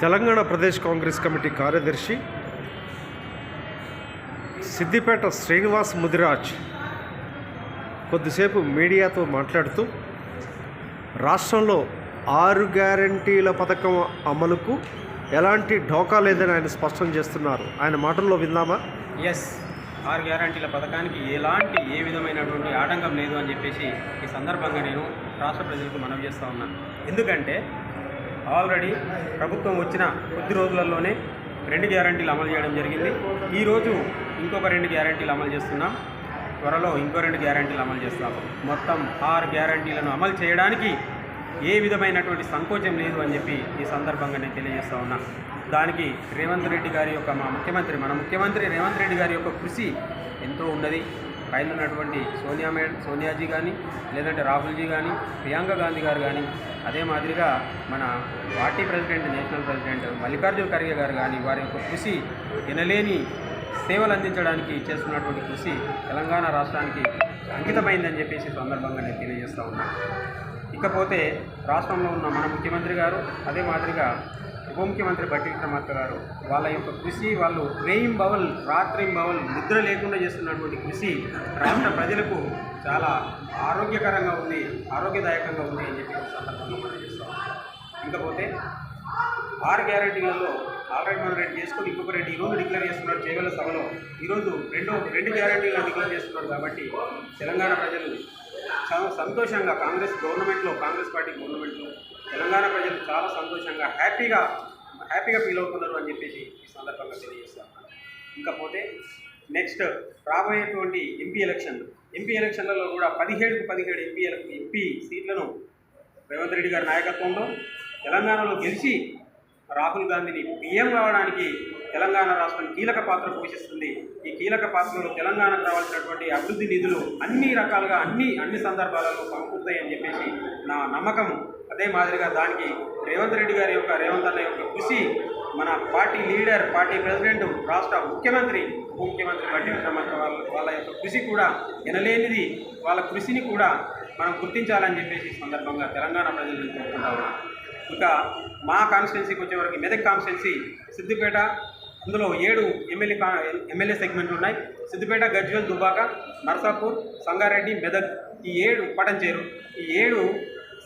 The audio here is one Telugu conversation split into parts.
తెలంగాణ ప్రదేశ్ కాంగ్రెస్ కమిటీ కార్యదర్శి సిద్దిపేట శ్రీనివాస్ ముదిరాజ్ కొద్దిసేపు మీడియాతో మాట్లాడుతూ రాష్ట్రంలో ఆరు గ్యారంటీల పథకం అమలుకు ఎలాంటి ఢోకా లేదని ఆయన స్పష్టం చేస్తున్నారు. ఆయన మాటల్లో విందామా? ఎస్ ఆరు గ్యారంటీల పథకానికి ఎలాంటి ఏ విధమైనటువంటి ఆటంకం లేదు అని చెప్పేసి ఈ సందర్భంగా నేను రాష్ట్ర ప్రజలకు మనవి చేస్తూ ఉన్నాను ఎందుకంటే ఆల్రెడీ ప్రభుత్వం వచ్చిన కొద్ది రోజులలోనే రెండు గ్యారంటీలు అమలు చేయడం జరిగింది. ఈరోజు ఇంకొక రెండు గ్యారంటీలు అమలు చేస్తున్నాం. త్వరలో ఇంకో రెండు గ్యారంటీలు అమలు చేస్తాం. మొత్తం ఆరు గ్యారంటీలను అమలు చేయడానికి ఏ విధమైనటువంటి సంకోచం లేదు అని చెప్పి ఈ సందర్భంగా నేను తెలియజేస్తా ఉన్నా. దానికి రేవంత్ రెడ్డి గారి యొక్క మా ముఖ్యమంత్రి మన ముఖ్యమంత్రి రేవంత్ రెడ్డి గారి యొక్క కృషి ఎంతో ఉన్నది. పైన ఉన్నటువంటి సోనియా మేడ సోనియాజీ కానీ లేదంటే రాహుల్జీ కానీ ప్రియాంక గాంధీ గారు కానీ అదే మాదిరిగా మన party president national president Mallikarjuna Kharge garu కానీ వారి యొక్క కృషి వినలేని సేవలు అందించడానికి చేస్తున్నటువంటి కృషి తెలంగాణ రాష్ట్రానికి అంకితమైందని చెప్పేసి సందర్భంగా నేను తెలియజేస్తూ ఉన్నాను ఇకపోతే రాష్ట్రంలో ఉన్న మన ముఖ్యమంత్రి గారు అదే మాదిరిగా ఉప ముఖ్యమంత్రి బట్టి విక్రమార్క గారు వాళ్ళ యొక్క కృషి వాళ్ళు రేయిం బవల్ రాత్రిం బవల్ నిద్ర లేకుండా చేస్తున్నటువంటి కృషి రాష్ట్ర ప్రజలకు చాలా ఆరోగ్యకరంగా ఉంది ఆరోగ్యదాయకంగా ఉంది అని చెప్పి సందర్భంగా మనం చేస్తాం. ఇకపోతే ఆరు గ్యారెంటీలలో ఆల్రెడీ మనం రెండు చేసుకొని ఇంకొక రెండు ఈరోజు డిక్లేర్ చేస్తున్నారు చేయగల సభలో. ఈరోజు రెండో రెండు గ్యారంటీలను డిక్లేర్ చేస్తున్నారు కాబట్టి తెలంగాణ ప్రజలు చాలా సంతోషంగా కాంగ్రెస్ గవర్నమెంట్లో కాంగ్రెస్ పార్టీ గవర్నమెంట్లో తెలంగాణ ప్రజలు చాలా సంతోషంగా హ్యాపీగా హ్యాపీగా ఫీల్ అవుతున్నారు అని చెప్పేసి ఈ సందర్భంగా తెలియజేస్తాను ఇంకపోతే నెక్స్ట్ రాబోయేటువంటి ఎంపీ ఎలక్షన్. ఎంపీ ఎలక్షన్లలో కూడా పదిహేడుకు పదిహేడు ఎంపీ ఎంపీ సీట్లను రేవంత్ రెడ్డి గారి నాయకత్వంలో తెలంగాణలో గెలిచి రాహుల్ గాంధీని పీఎం కావడానికి తెలంగాణ రాష్ట్రం కీలక పాత్ర పోషిస్తుంది. ఈ కీలక పాత్రలో తెలంగాణకు రావాల్సినటువంటి అభివృద్ధి నిధులు అన్ని రకాలుగా అన్ని అన్ని సందర్భాలలో సమకూరుతాయని చెప్పేసి నా నమ్మకం. అదే మాదిరిగా దానికి రేవంత్ రెడ్డి గారి యొక్క రేవంత్ అన్న యొక్క కృషి మన పార్టీ లీడర్ పార్టీ ప్రెసిడెంట్ రాష్ట్ర ముఖ్యమంత్రి ఉప ముఖ్యమంత్రి బట్టి విక్రమార్క వాళ్ళ వాళ్ళ యొక్క కృషి కూడా వినలేనిది వాళ్ళ కృషిని కూడా మనం గుర్తించాలని చెప్పేసి సందర్భంగా తెలంగాణ ప్రజలను కోరుకుంటా ఉన్నాం. ఇంకా మా కాన్స్టిట్యున్సీకి వచ్చేవరకు మెదక్ కాన్స్టిట్యున్సీ సిద్దిపేట అందులో ఏడు ఎమ్మెల్యే ఎమ్మెల్యే సెగ్మెంట్లు ఉన్నాయి. సిద్దిపేట గజ్వేల్ దుబాక నర్సాపూర్ సంగారెడ్డి మెదక్ ఈ ఏడు పటంచేరు. ఈ ఏడు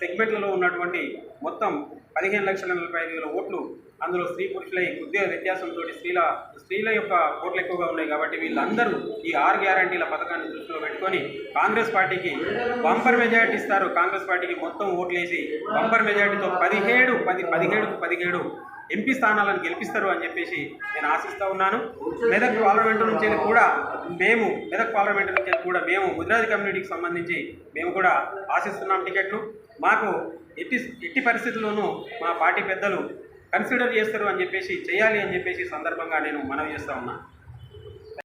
సెగ్మెంట్లలో ఉన్నటువంటి మొత్తం పదిహేను లక్షల నలభై ఐదు వేల ఓట్లు అందులో స్త్రీ పురుషులై ఉద్యోగ వ్యత్యాసంతో స్త్రీల స్త్రీల యొక్క ఓట్లు ఎక్కువగా ఉన్నాయి కాబట్టి వీళ్ళందరూ ఈ ఆరు గ్యారంటీల పథకాన్ని దృష్టిలో పెట్టుకొని కాంగ్రెస్ పార్టీకి బంపర్ మెజారిటీ ఇస్తారు. కాంగ్రెస్ పార్టీకి మొత్తం ఓట్లేసి బంపర్ మెజారిటీతో పదిహేడు పది పదిహేడుకు పదిహేడు ఎంపీ స్థానాలను గెలిపిస్తారు అని చెప్పేసి నేను ఆశిస్తూ ఉన్నాను. మెదక్ పార్లమెంటు నుంచి కూడా మేము మెదక్ పార్లమెంటు నుంచి కూడా మేము గుజరాత్ కమ్యూనిటీకి సంబంధించి మేము కూడా ఆశిస్తున్నాం టికెట్లు. మాకు ఎట్టి ఎట్టి పరిస్థితుల్లోనూ మా పార్టీ పెద్దలు కన్సిడర్ చేస్తారు అని చెప్పేసి చేయాలి అని చెప్పేసి సందర్భంగా నేను మనవి చేస్తూ ఉన్నా.